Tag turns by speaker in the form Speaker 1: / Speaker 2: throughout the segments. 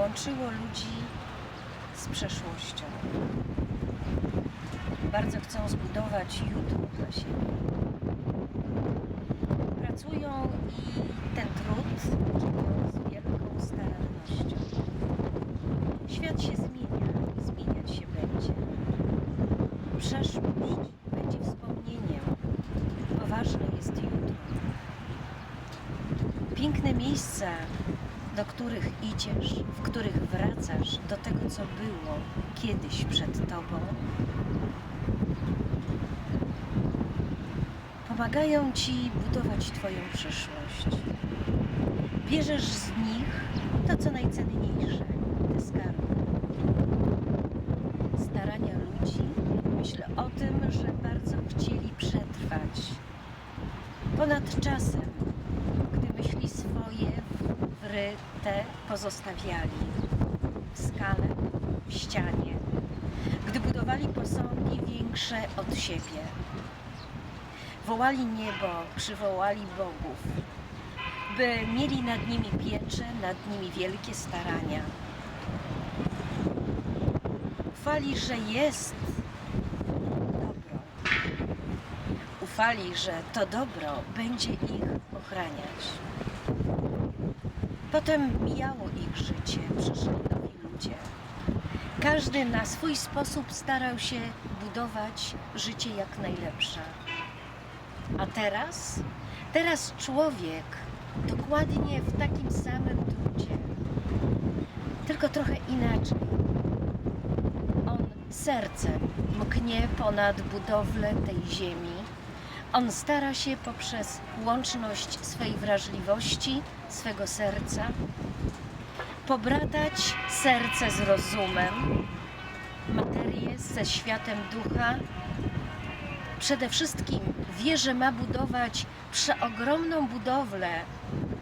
Speaker 1: łączyło ludzi z przeszłością. Bardzo chcą zbudować jutro dla siebie. Pracują i ten trud czynią z wielką starannością. Świat się zmienia i zmieniać się będzie. Przeszłość będzie wspomnieniem, bo ważne jest jutro. Piękne miejsca, do których idziesz, w których wracasz do tego, co było kiedyś przed tobą, pomagają ci budować Twoją przyszłość. Bierzesz z nich to, co najcenniejsze, te skarby. Starania ludzi, myślę o tym, że bardzo chcieli przetrwać ponad czasem, gdy myśli swoje wryte pozostawiali w skale, w ścianie, gdy budowali posągi większe od siebie. Wołali niebo, przywołali bogów, by mieli nad nimi pieczę, nad nimi wielkie starania. Ufali, że jest dobro. Ufali, że to dobro będzie ich ochraniać. Potem mijało ich życie, przyszli nowi ludzie. Każdy na swój sposób starał się budować życie jak najlepsze. A teraz? Teraz człowiek dokładnie w takim samym trudzie, tylko trochę inaczej. On sercem mknie ponad budowlę tej ziemi. On stara się poprzez łączność swej wrażliwości, swego serca, pobratać serce z rozumem, materię ze światem ducha, przede wszystkim wie, że ma budować przeogromną budowlę,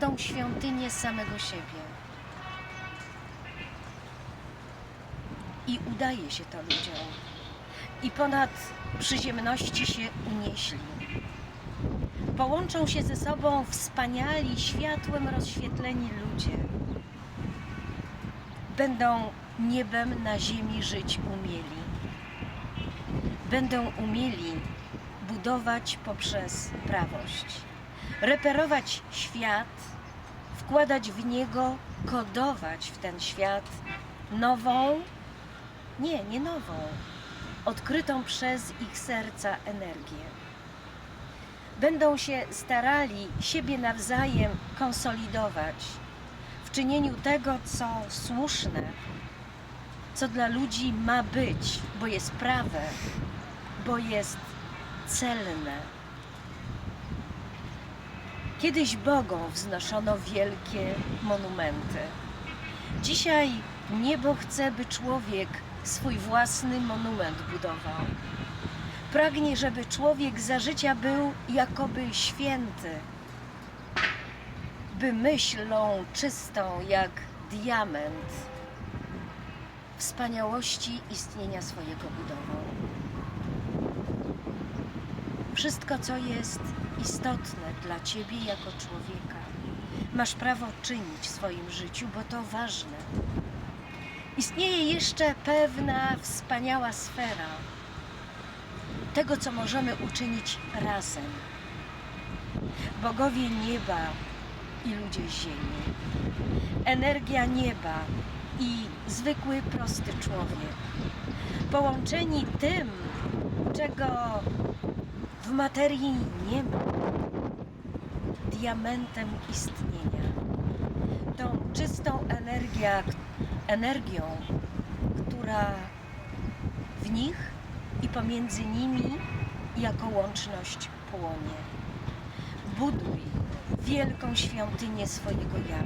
Speaker 1: tą świątynię samego siebie. I udaje się to ludziom. I ponad przyziemności się unieśli. Połączą się ze sobą wspaniali, światłem rozświetleni ludzie. Będą niebem na ziemi żyć umieli. Będą umieli budować poprzez prawość, reperować świat, wkładać w niego, kodować w ten świat nową, nie, nie nową, odkrytą przez ich serca energię. Będą się starali siebie nawzajem konsolidować w czynieniu tego, co słuszne, co dla ludzi ma być, bo jest prawe, bo jest celne. Kiedyś Bogom wznoszono wielkie monumenty. Dzisiaj niebo chce, by człowiek swój własny monument budował. Pragnie, żeby człowiek za życia był jakoby święty, by myślą czystą jak diament wspaniałości istnienia swojego budował wszystko, co jest istotne dla Ciebie jako człowieka, masz prawo czynić w swoim życiu, bo to ważne. Istnieje jeszcze pewna wspaniała sfera tego, co możemy uczynić razem. Bogowie nieba i ludzie ziemi. Energia nieba i zwykły, prosty człowiek. Połączeni tym, czego w materii nie ma diamentem istnienia. Tą czystą energię, energią, która w nich i pomiędzy nimi jako łączność płonie. Buduj wielką świątynię swojego ja,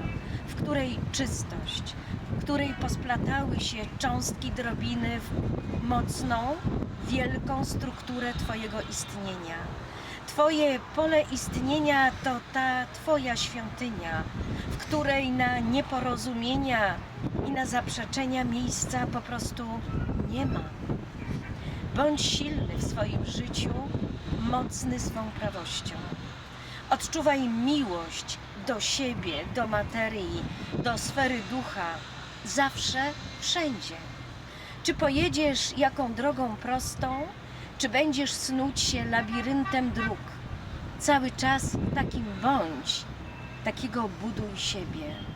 Speaker 1: w której czystość, w której posplatały się cząstki drobiny w mocną, wielką strukturę Twojego istnienia. Twoje pole istnienia to ta Twoja świątynia, w której na nieporozumienia i na zaprzeczenia miejsca po prostu nie ma. Bądź silny w swoim życiu, mocny swą prawością. Odczuwaj miłość do siebie, do materii, do sfery ducha, zawsze, wszędzie. Czy pojedziesz jaką drogą prostą, czy będziesz snuć się labiryntem dróg. Cały czas takim bądź, takiego buduj siebie.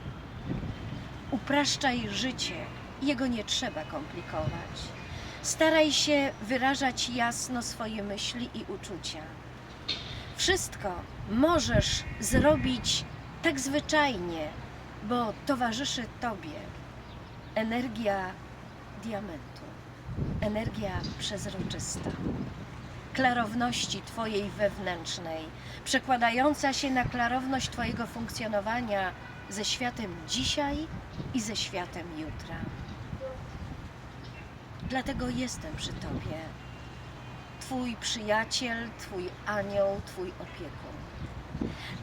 Speaker 1: Upraszczaj życie, jego nie trzeba komplikować. Staraj się wyrażać jasno swoje myśli i uczucia. Wszystko możesz zrobić tak zwyczajnie, bo towarzyszy Tobie energia diamentu, energia przezroczysta, klarowności Twojej wewnętrznej, przekładająca się na klarowność Twojego funkcjonowania ze światem dzisiaj i ze światem jutra. Dlatego jestem przy Tobie. Twój przyjaciel, Twój anioł, Twój opiekun.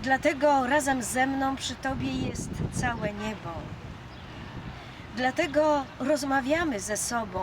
Speaker 1: Dlatego razem ze mną przy Tobie jest całe niebo. Dlatego rozmawiamy ze sobą